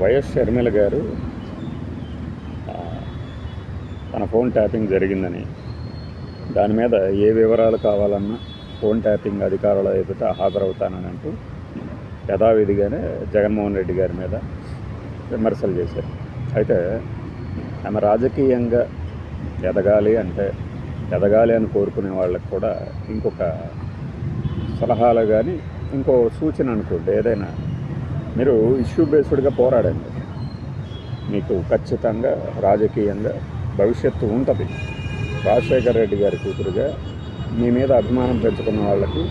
YS Sharmila గారు తన phone tapping జరిగిందని దాని మీద ఏ వివరాలు కావాలన్నా ఫోన్ ట్యాపింగ్ అధికారుల ఎదుట హాజరవుతానని అంటూ యథావిధిగానే జగన్మోహన్ రెడ్డి గారి మీద విమర్శలు చేశారు. అయితే ఆమె రాజకీయంగా ఎదగాలి అంటే ఎదగాలి అని కోరుకునే వాళ్ళకి కూడా ఇంకొక సలహాలు కానీ ఇంకో సూచన అనుకోండి ఏదైనా మీరు ఇష్యూ బేస్డ్గా పోరాడండి. మీకు ఖచ్చితంగా రాజకీయంగా భవిష్యత్తు ఉంటుంది. రాజశేఖర రెడ్డి గారి కూతురుగా మీ మీద అభిమానం పెంచుకున్న వాళ్ళకి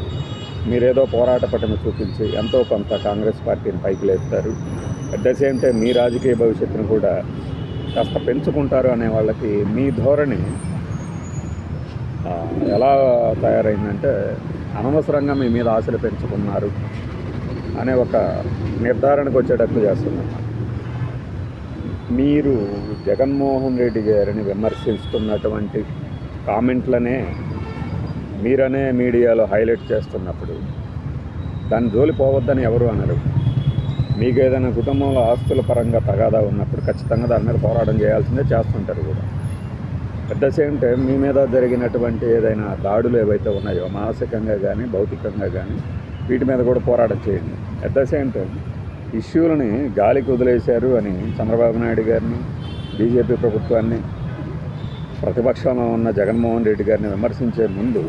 మీరేదో పోరాట పట్టణ చూపించి ఎంతో కొంత కాంగ్రెస్ పార్టీని పైకి లేపుతారు. అట్ ద సేమ్ టైం మీ రాజకీయ భవిష్యత్తును కూడా కాస్త పెంచుకుంటారు అనే వాళ్ళకి మీ ధోరణి ఎలా తయారైందంటే అనవసరంగా మీ మీద ఆశలు పెంచుకున్నారు. అనే ఒక నిర్ధారణకు వచ్చేటట్లు చేస్తుందన్నమాట మీరు జగన్మోహన్ రెడ్డి గారిని విమర్శిస్తున్నటువంటి కామెంట్లనే మీరనే మీడియాలో హైలైట్ చేస్తున్నప్పుడు దాని జోలి పోవద్దని ఎవరు అనరు. మీకు ఏదైనా కుటుంబంలో ఆస్తుల పరంగా తగాదా ఉన్నప్పుడు ఖచ్చితంగా దాని మీద పోరాటం చేయాల్సిందే చేస్తుంటారు కూడా. అట్ ద సేమ్ టైం మీ మీద జరిగినటువంటి ఏదైనా దాడులు ఏవైతే ఉన్నాయో మానసికంగా కానీ భౌతికంగా కానీ వీటి మీద కూడా పోరాటం చేయండి. అట్ ద సేమ్ టైం ఇష్యూలని గాలికి వదిలేశారు అని చంద్రబాబు నాయుడు గారిని బీజేపీ ప్రభుత్వాన్ని ప్రతిపక్షంలో ఉన్న జగన్మోహన్ రెడ్డి గారిని విమర్శించే ముందు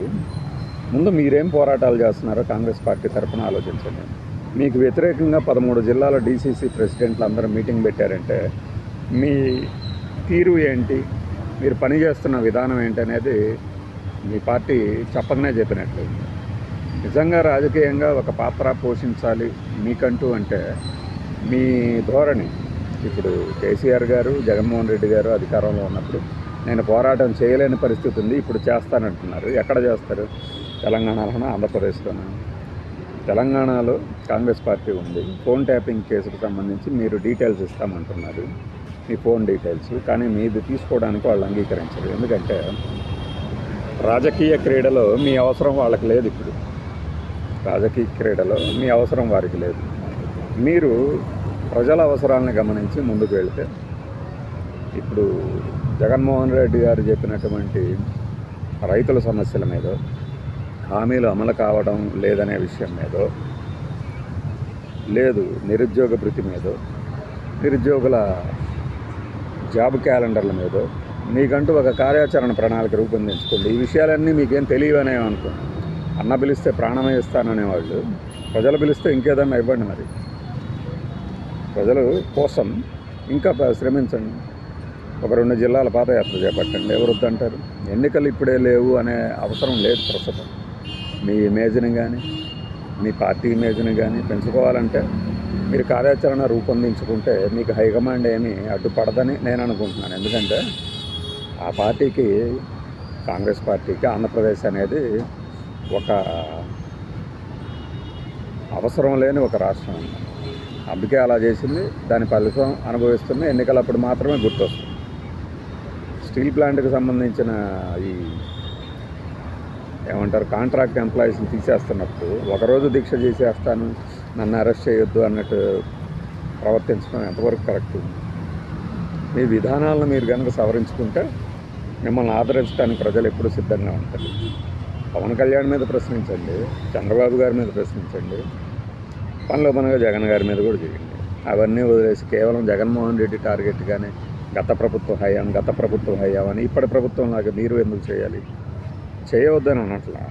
ముందు మీరేం పోరాటాలు చేస్తున్నారో కాంగ్రెస్ పార్టీ తరఫున ఆలోచించండి. మీకు వ్యతిరేకంగా పదమూడు జిల్లాల డీసీసీ ప్రెసిడెంట్లు అందరూ మీటింగ్ పెట్టారంటే మీ తీరు ఏంటి? మీరు పనిచేస్తున్న విధానం ఏంటి అనేది మీ పార్టీ చెప్పకనే చెప్పినట్లు నిజంగా రాజకీయంగా ఒక పాత్ర పోషించాలి మీకంటూ అంటే మీ ధోరణి. ఇప్పుడు కేసీఆర్ గారు జగన్మోహన్ రెడ్డి గారు అధికారంలో ఉన్నప్పుడు నేను పోరాటం చేయలేని పరిస్థితి ఉంది ఇప్పుడు చేస్తానంటున్నారు. ఎక్కడ చేస్తారు? తెలంగాణలోనా? ఆంధ్రప్రదేశ్లోనా? తెలంగాణలో కాంగ్రెస్ పార్టీ ఉంది. ఫోన్ ట్యాపింగ్ కేసుకు సంబంధించి మీరు డీటెయిల్స్ ఇస్తామంటున్నారు. మీ ఫోన్ డీటెయిల్స్. కానీ మీది తీసుకోవడానికి వాళ్ళు అంగీకరించరు. ఎందుకంటే రాజకీయ క్రీడలో మీ అవసరం వాళ్ళకి లేదు ఇప్పుడు. రాజకీయ క్రీడలో మీ అవసరం వారికి లేదు. మీరు ప్రజల అవసరాలను గమనించి ముందుకు వెళితే ఇప్పుడు జగన్మోహన్ రెడ్డి గారు చెప్పినటువంటి రైతుల సమస్యల మీద హామీలు అమలు కావడం లేదనే విషయం మీద లేదు నిరుద్యోగ భృతి మీద నిరుద్యోగుల జాబ్ క్యాలెండర్ల మీద మీకంటూ ఒక కార్యాచరణ ప్రణాళిక రూపొందించుకోండి. ఈ విషయాలన్నీ మీకేం తెలియవనే అనుకోండి అన్న పిలిస్తే ప్రాణమే ఇస్తాననే వాళ్ళు ప్రజలు పిలిస్తే ఇంకేదన్నా ఇవ్వండి మరి. ప్రజల కోసం ఇంకా శ్రమించండి. ఒక రెండు జిల్లాల పాదయాత్ర చేపట్టండి. ఎవరు అంటారు ఎన్నికలు ఇప్పుడే లేవు అనే అవసరం లేదు ప్రస్తుతం. మీ ఇమేజ్ని కానీ మీ పార్టీ ఇమేజ్ని కానీ పెంచుకోవాలంటే మీరు కార్యాచరణ రూపొందించుకుంటే మీకు హైకమాండ్ ఏమీ అడ్డుపడదని నేను అనుకుంటున్నాను. ఎందుకంటే ఆ పార్టీకి కాంగ్రెస్ పార్టీకి ఆంధ్రప్రదేశ్ అనేది ఒక అవసరం లేని ఒక రాష్ట్రం. అందుకే అలా చేసింది. దాని ఫలితం అనుభవిస్తున్న ఎన్నికలప్పుడు మాత్రమే గుర్తొస్తుంది. స్టీల్ ప్లాంట్కి సంబంధించిన ఈ ఏమంటారు కాంట్రాక్ట్ ఎంప్లాయీస్ని తీసేస్తున్నప్పుడు ఒకరోజు దీక్ష చేసేస్తాను నన్ను అరెస్ట్ చేయొద్దు అన్నట్టు ప్రవర్తించడం ఎంతవరకు కరెక్ట్? మీ విధానాలను మీరు కనుక సవరించుకుంటే మిమ్మల్ని ఆదరించడానికి ప్రజలు ఎప్పుడూ సిద్ధంగా ఉంటారు. పవన్ కళ్యాణ్ మీద ప్రశ్నించండి చంద్రబాబు గారి మీద ప్రశ్నించండి పనిలో పనిగా జగన్ గారి మీద కూడా చేయండి. అవన్నీ వదిలేసి కేవలం జగన్మోహన్ రెడ్డి టార్గెట్గానే గత ప్రభుత్వం హయాం గత ప్రభుత్వం హయాం అని ఇప్పటి ప్రభుత్వం లాగా మీరు ఎందుకు చేయాలి? చేయవద్దని అనట్లా.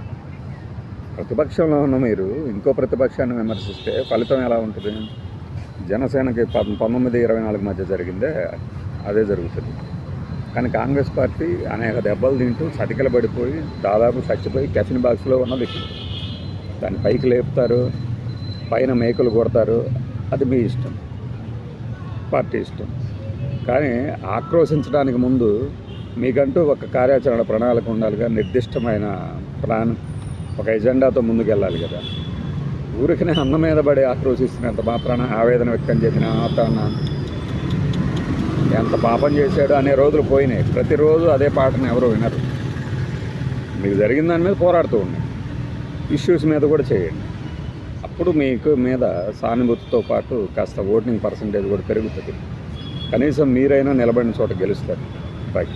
ప్రతిపక్షంలో ఉన్న మీరు ఇంకో ప్రతిపక్షాన్ని విమర్శిస్తే ఫలితం ఎలా ఉంటుంది? జనసేనకి పంతొమ్మిది ఇరవై నాలుగు మధ్య జరిగిందే అదే జరుగుతుంది. కానీ కాంగ్రెస్ పార్టీ అనేక దెబ్బలు తింటూ సటికలు పడిపోయి దాదాపు చచ్చిపోయి కెఫిన్ బాక్స్లో ఉన్నది దాన్ని పైకి లేపుతారు పైన మేకలు కొడతారు. అది మీ ఇష్టం. పార్టీ ఇష్టం. కానీ ఆక్రోశించడానికి ముందు మీకంటూ ఒక కార్యాచరణ ప్రణాళిక ఉండాలిగా నిర్దిష్టమైన ప్లాన్ ఒక ఎజెండాతో ముందుకెళ్ళాలి కదా. ఊరికనే అన్న మీద పడి ఆక్రోశిస్తున్నంత మాత్రాన ఆవేదన వ్యక్తం చేసిన మాత్రాన ఎంత పాపం చేశాడు అనే రోజులు పోయినాయి. ప్రతిరోజు అదే పాటను ఎవరు వినరు. మీకు జరిగిన దాని మీద పోరాడుతూ ఉండండి. ఇష్యూస్ మీద కూడా చేయండి. అప్పుడు మీకు మీద సానుభూతితో పాటు కాస్త ఓటింగ్ పర్సంటేజ్ కూడా పెరుగుతుంది. కనీసం మీరైనా నిలబడిన చోట గెలుస్తారు. రైట్